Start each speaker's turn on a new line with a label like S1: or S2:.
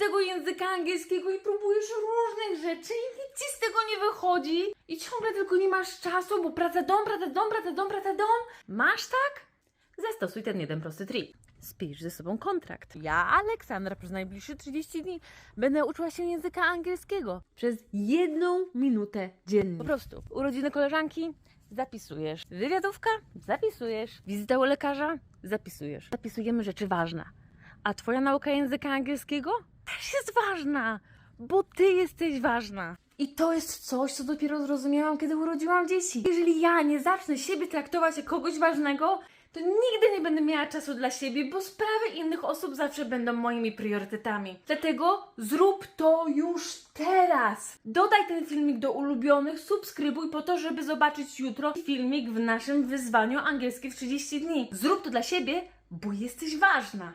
S1: tego języka angielskiego i próbujesz różnych rzeczy i nic ci z tego nie wychodzi i ciągle tylko nie masz czasu, bo praca dom, praca dom, praca dom, praca dom. Masz tak? Zastosuj ten jeden prosty trik. Spisz ze sobą kontrakt. Ja, Aleksandra, przez najbliższe 30 dni będę uczyła się języka angielskiego przez jedną minutę dziennie. Po prostu. Urodziny koleżanki zapisujesz. Wywiadówka zapisujesz. Wizyta u lekarza zapisujesz. Zapisujemy rzeczy ważne. A twoja nauka języka angielskiego też jest ważna, bo ty jesteś ważna. I to jest coś, co dopiero zrozumiałam, kiedy urodziłam dzieci. Jeżeli ja nie zacznę siebie traktować jak kogoś ważnego, to nigdy nie będę miała czasu dla siebie, bo sprawy innych osób zawsze będą moimi priorytetami. Dlatego zrób to już teraz. Dodaj ten filmik do ulubionych, subskrybuj po to, żeby zobaczyć jutro filmik w naszym wyzwaniu angielski w 30 dni. Zrób to dla siebie, bo jesteś ważna.